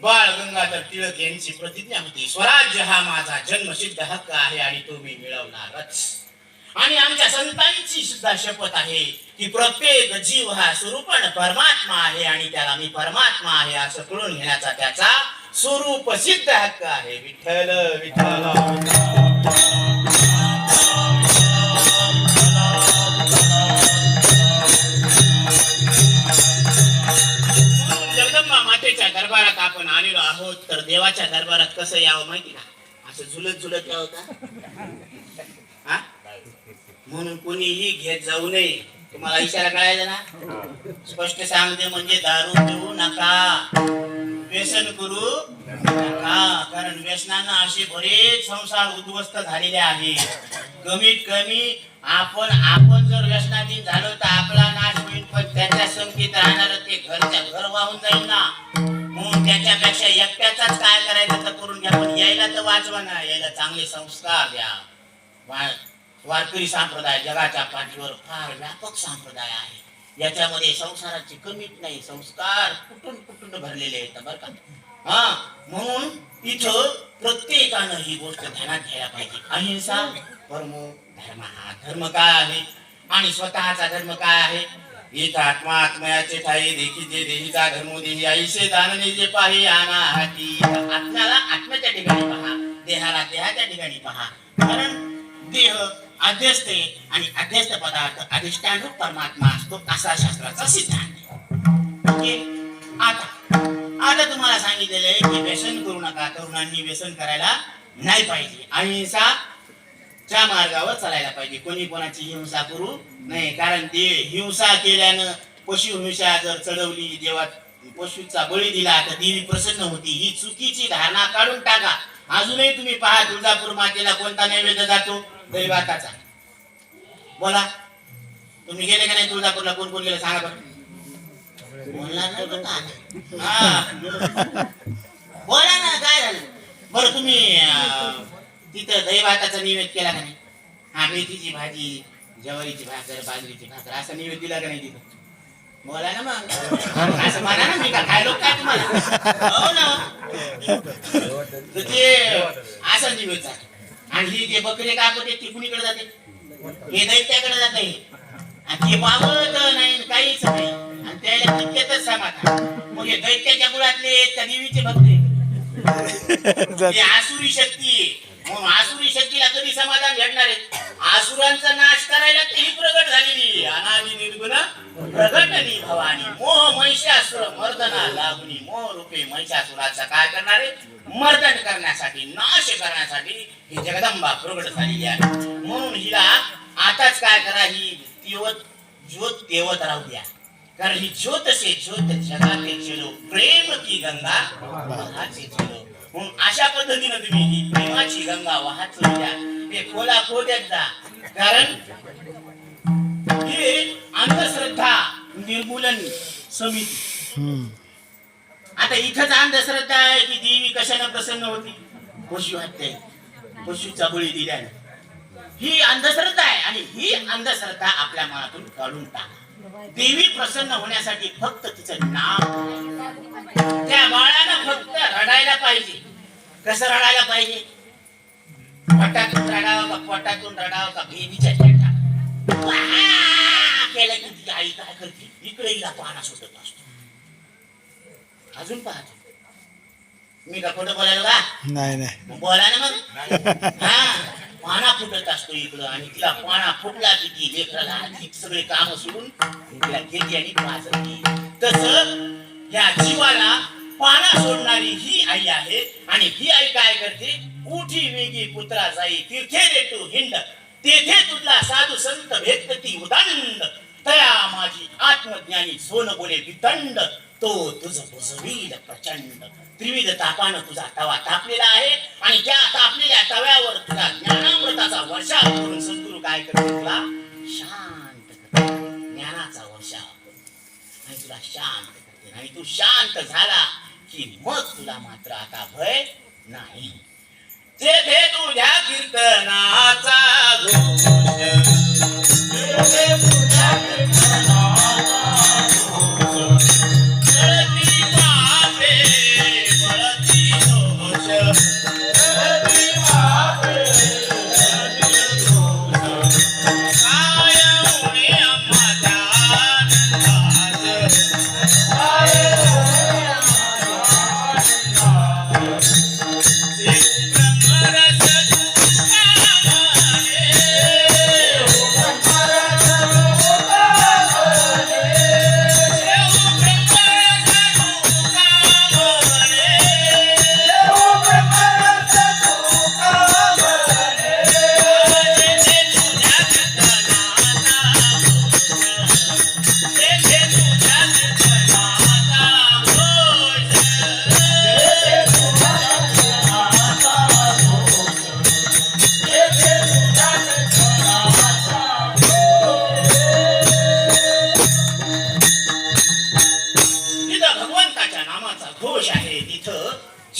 बाळ गंगाधर टिळक यांची प्रतिज्ञा होती. स्वराज्य हा माझा जन्मसिद्ध हक्क आहे आणि तो मी मिळवणारच. आणि आमच्या संतांची सुद्धा शपथ आहे की प्रत्येक जीव हा स्वरूपण परमात्मा आहे आणि त्याला मी परमात्मा आहे असं कळून घेण्याचा त्याचा स्वरूप सिद्ध हक्क आहे. विठ्ठल विठ्ठल. जगदंबा दरबारात आपण आलेलो आहोत तर देवाच्या दरबारात कसं यावं माहिती का? असं झुलत झुलत यावं का? म्हणून कोणीही घेत जाऊ नये. तुम्हाला इशारा कळायचा ना? स्पष्ट सांगते म्हणजे दारू देऊ नका. व्यसन करू नका. कारण व्यसनानं असे बरेच संसार उद्ध्वस्त झालेले आहेत. कमीत कमी आपण आपण जर व्यसनाधीन झालो तर आपला नाश होईल पण त्याच्या संगतीत राहणार ते घरच्या घर वाहून जाईल ना. त्याच्यापेक्षा एकट्याचाच काय करायचं तर करून घ्या. पण यायला तर वाचवा ना. यायला चांगले संस्कार द्या. वारकरी संप्रदाय जगाच्या पाठीवर फार व्यापक संप्रदाय आहे. याच्यामध्ये संसाराची कमीच नाही संस्कार कुठून कुठून भरलेले आहेत बरं का? हा म्हणून इथं प्रत्येकानं ही गोष्ट ध्यानात घ्यायला पाहिजे. अहिंसा परमो धर्म. हा धर्म काय आहे? आणि स्वतःचा धर्म काय आहे? एक आत्मा आत्मयाचे ठाई देखी जे देहीचा धर्म देही आईसे जाणणे जे पाही आना हाती. आत्म्याला आत्म्याच्या ठिकाणी पहा देहाला देहाच्या ठिकाणी पहा. कारण देह अध्यस्त आहे आणि अध्यस्त पदार्थ अधिष्ठान परमात्मा असतो असा शास्त्राचा सिद्धांत आहे. आता आता तुम्हाला सांगितलेलं आहे की व्यसन करू नका तरुणांनी व्यसन करायला नाही पाहिजे. अहिंसा च्या मार्गावर चालायला पाहिजे. कोणी कोणाची हिंसा करू नये. कारण ते हिंसा केल्यानं पशु हिंसा जर चढवली देवात पशूचा बळी दिला तर देवी प्रसन्न होती. ही चुकीची धारणा काढून टाका. अजूनही तुम्ही पहा तुळजापूर मातेला कोणता नैवेद्य जातो? दैवाताचा. बोला. तुम्ही गेले का नाही तुळजापूरला? कोण कोण गेलं? सांगा बरं. बोलला नाही हा. बोला ना काय झालं? बरं तुम्ही तिथं दही भाताचा निवेद केला का नाही? हा मेथीची भाजी ज्वारीची भाकर बाजरीची भाकर असा निवेद दिला का नाही तिथं? बोला ना मग. असं म्हणा ना मी का खायलो काय तुम्हाला? हो ना. तर ते असा निवेद जातो आणि ही जे बकरे कापते ती कुणीकडे जाते? हे दैत्याकडे जाते आणि ते पावत नाही काहीच नाही. आणि त्याला तितक्यातच समाधान मग हे दैत्याच्या मुळातले त्या देवीचे भक्त. ही आसुरी शक्ती आसुरी शक्तीला कधी समाधान भेटणार आहे? आसुरांचा नाश करायला ती प्रगट झालेली अनादि निर्गुण प्रगटली भवानी. मोह महिषासुर मर्दना लागुनी मोह रूपे महिषासुराचा काय करणार आहे? मर्दन करण्यासाठी नाश करण्यासाठी ही जगदंबा प्रगट झालेली आहे. म्हणून हिला आताच काय करा ही तेवत ज्योत तेवत राहू द्या. कारण ही ज्योत से ज्योत जगाते चलो प्रेम की गंगा चलो म्हणून अशा पद्धतीनं तुम्ही ही प्रेमाची गंगा वाहत द्या ते खोला जा कारण हे अंधश्रद्धा निर्मूलन समिती. आता इथंच अंधश्रद्धा आहे की देवी कशाने प्रसन्न होती? पशु हत्या. पशुचा बळी दिल्याने. ही अंधश्रद्धा आहे आणि ही अंधश्रद्धा आपल्या मनातून काढून टाका. देवी प्रसन्न होण्यासाठी फक्त तिचं नाव त्या बाळानं फक्त रडायला पाहिजे. कसं रडायला पाहिजे? पोटातून रडावं का पोटातून रडावं का ठेटा केलं की तिची आई काय करते? इकडे हिला पाहणा सुटत असतो. अजून पाहतो. मी का खोटं बोलायला का नाही नाही. बोला ना मग. हा. पाना फुटत असतो इकडं आणि तिला पाना फुटला की ती लेकराला सगळे काम सोडून तिला घेते आणि वाजवते तस या जीवाला पाना सोडणारी ही आई आहे आणि ही आई काय करते? उठी वेगी पुत्रा जाई तीर्थे रे हिंड. तेथे तुला साधू संत भेटती उदानंद. तया माझी आत्मज्ञानी सोन बोले वितंड तो तुझ बुजवील प्रचंड. त्रिविध तापानं तुझा तवा तापलेला आहे आणि त्या तापलेल्या तव्यावर तुझा ज्ञानामृताचा वर्षाव करून सद्गुरु काय करतो तुला? शांत ज्ञानाचा वर्षाव आणि तुला शांत करते आणि तू शांत झाला की मग तुला मात्र आता भय नाही. जेथे तुझ्या कीर्तनाचा घोष जेथे तुझ्या कीर्तनाचा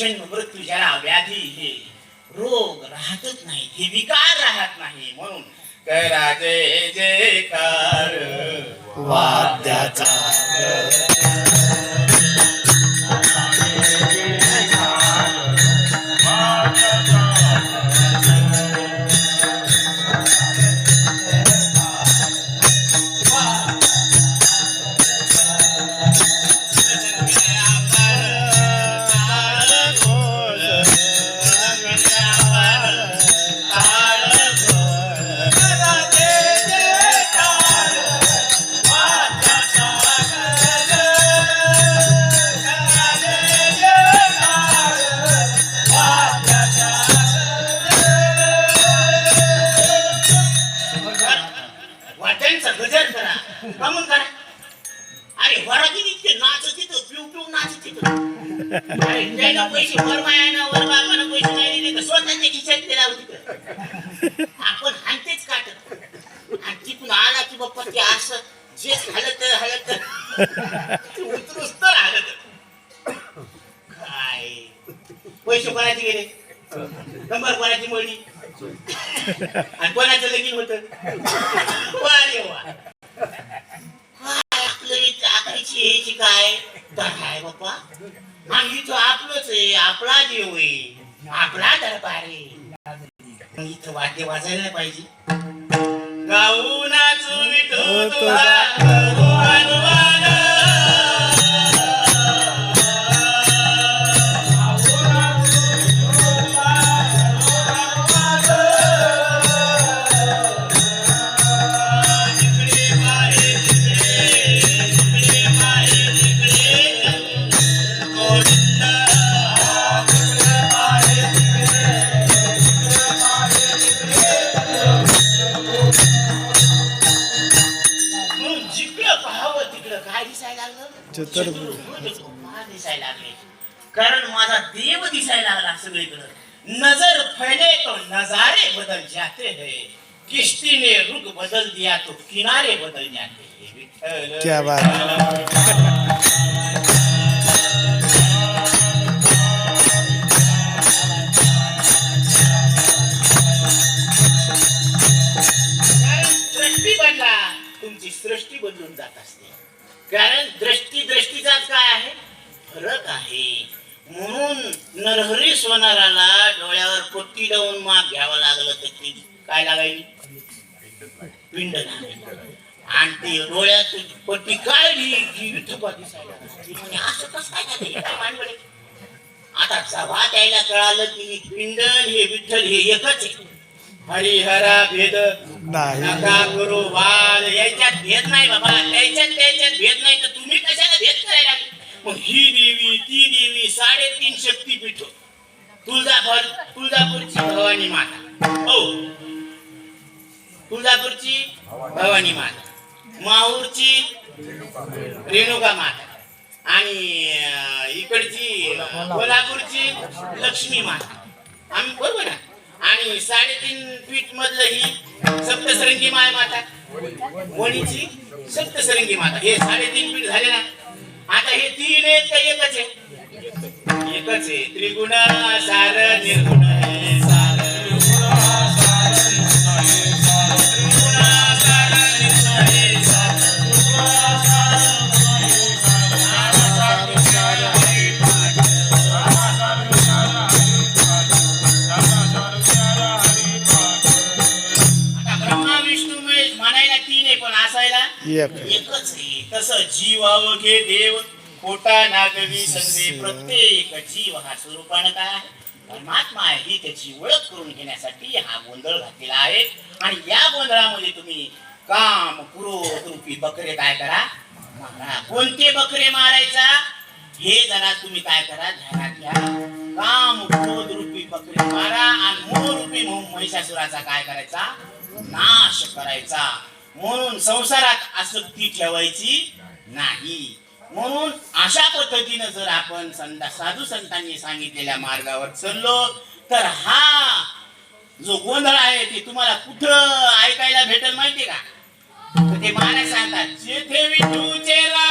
जन्म मृत्यू व्याधी हे रोग राहतच नाही हे विकार राहत नाही. म्हणून करा जय जयकार वाद्याचा अरे वराती इतके नाच तिथं पिऊ पिऊ नाच तिथं अरे त्याला पैसे वर मायानं वर बापानं पैसे नाही दिले तर स्वतःच्या खिशात ते लावू तिथं आपण हानतेच काटत. आणि तिथून आला की बाप्पा ते असं जे हलत हलत ते तर. हलत काय? पैसे कोणाचे गेले? नंबर कोणाची मोडी आणि कोणाचं लगीन होत? वा रे वा यायची काय काय बाप्पा? आणि इथं आपलंच आहे आपला देव आहे आपला दरबार आहे. इथं वाद्य वाजायला पाहिजे. गाऊ नाचू विठू तुझा है किश्ती ने रुख बदल दिया तो किनारे बदल जाते. हैं क्या बात. कारण दृष्टी बदला. तुमची सृष्टी बदलून जात असते. कारण दृष्टी दृष्टीचाच काय आहे? फरक आहे. म्हणून नरहरी सोनाराला डोळ्यावर पट्टी लावून माप घ्यावं लागलं तर ती काय लागायची? पिंड आणि ती डोळ्यात पट्टी काढली की विठोबा दिसायला लागला. ती म्हणे, असं कसं काय झालं? काय? आता सभा त्याला कळालं की पिंड हे विठ्ठल हे एकच आहे. हरिहरा भेद. नाही. नका करू वाद. याच्यात भेद नाही बाबा. त्याच्यात त्याच्यात भेद नाही तर तुम्ही कशाला भेद करायला? मग ही देवी ती देवी साडेतीन शक्तीपीठ तुळजापूर तुळजापूरची भवानी माता. हो. तुळजापूरची भवानी माता माहूरची रेणुका माता आणि इकडची कोल्हापूरची लक्ष्मी माता. आम्ही बरोबर ना आणि साडेतीन फीट मधलं ही सप्तसरंगी माय माता. वणीची सप्तसरंगी माता. हे साडेतीन फीट झाले ना? आता हे तीन आहेत का एकच आहे एकच आहे. त्रिगुण सार निर्गुण तसं जीव अवघे देव. पोटा नागवी संधी प्रत्येक जीव हा स्वरूपानं काय आहे? परमात्मा आहे. ही त्याची ओळख करून घेण्यासाठी हा गोंधळ घातलेला आहे. आणि या गोंधळामध्ये तुम्ही काम पुरोध रूपी बकरे काय करा? मारा. कोणते बकरे मारायचा? हे जरा तुम्ही काय करा? ध्यानात घ्या. काम क्रोध रूपी बकरे मारा आणि मोह रूपी मोह- महिषासुराचा काय करायचा? नाश करायचा. म्हणून संसारात आसक्ती ठेवायची. नाही. म्हणून अशा पद्धतीनं जर आपण संत साधू संतांनी सांगितलेल्या मार्गावर चाललो तर हा जो गोंधळ आहे ते तुम्हाला कुठं ऐकायला भेटेल माहितीये का? ते महाराज सांगतात जेथे विठूचे राऊळ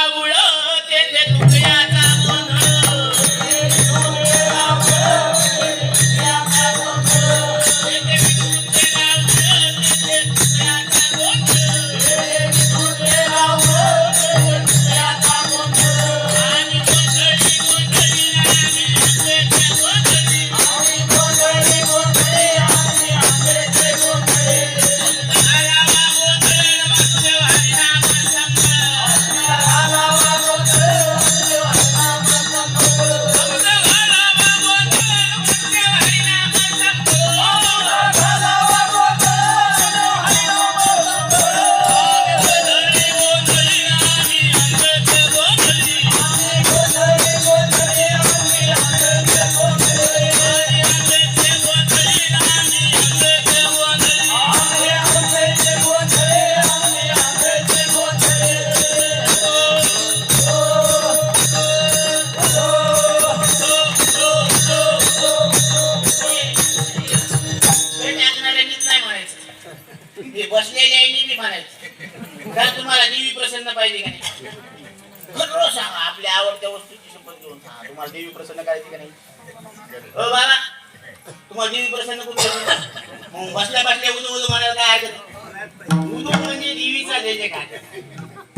म्हणजे देवीचा जय जयकार.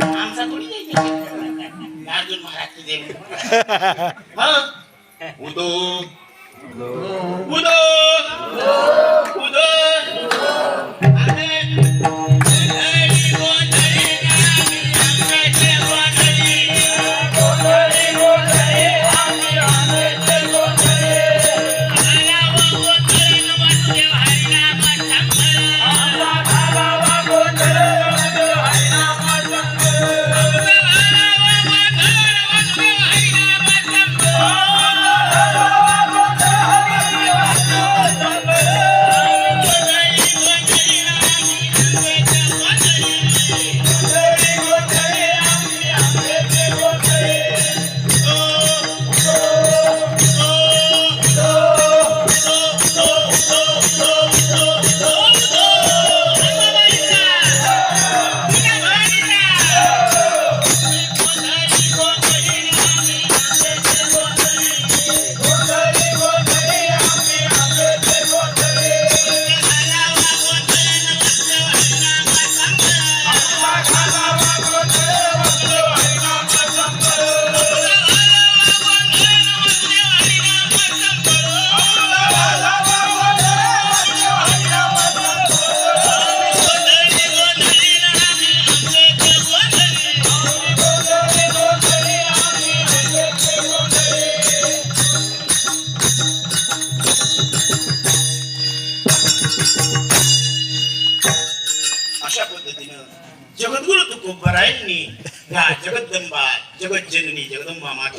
आमचा थोडी जय जयकार? अर्जुन महाराज हो उदो. उदो. उदो.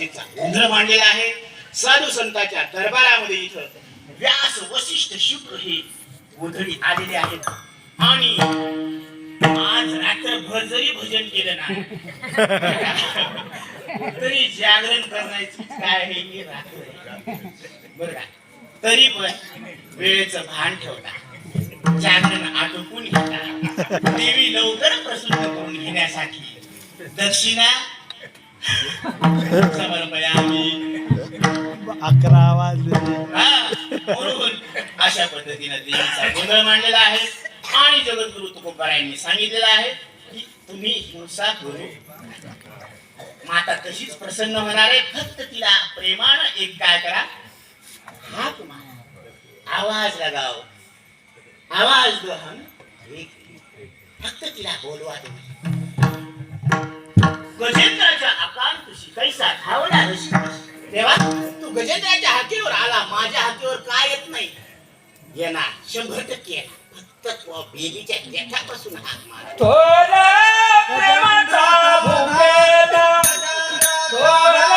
जगदंबा गोंधळ मांडलेला आहे. साधू संतांच्या दरबारामध्ये इथं व्यास वशिष्ठ शुक्र हे गोंधळी आलेले आहेत. आणि आज रात्रभर जरी भजन केलं ना तरी जागरण करण्याची काय हे मी रात्र बरं तरी पण वेळेचं भान ठेवता. जागरण आटोपून घेता. देवी लवकर प्रसन्न करून घेण्यासाठी दक्षिणा अकरा वाजले. अशा पद्धतीने देवीचा गोंधळ मांडलेला आहे. आणि जगद्गुरु तुकोबारायांनी सांगितलेलं आहे की तुम्ही हिंसा करू माता तशीच प्रसन्न होणार आहे. फक्त तिला प्रेमानं एक काय करा? हा मारा. आवाज लगाव. आवाज दो हम एक फक्त तिला बोलवा तुम्ही. गजेंद्राच्या आकांतशी कैसा धावला ऋषी? तेव्हा तू गजेंद्राच्या हाकेवर आला माझ्या हाकेवर काय येत नाही? येणार शंभर टक्के येणार फक्त तो बेलीच्या देठापासून हाक मारा थोडा प्रेमाचा भुकेला. थोडा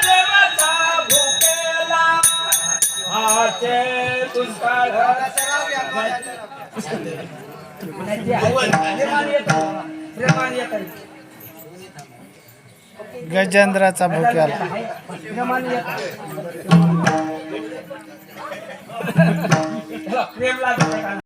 प्रेमाचा भुकेला. आचे दुष्काळ प्रेमान येत गजेंद्राचा भुक्याल प्रेम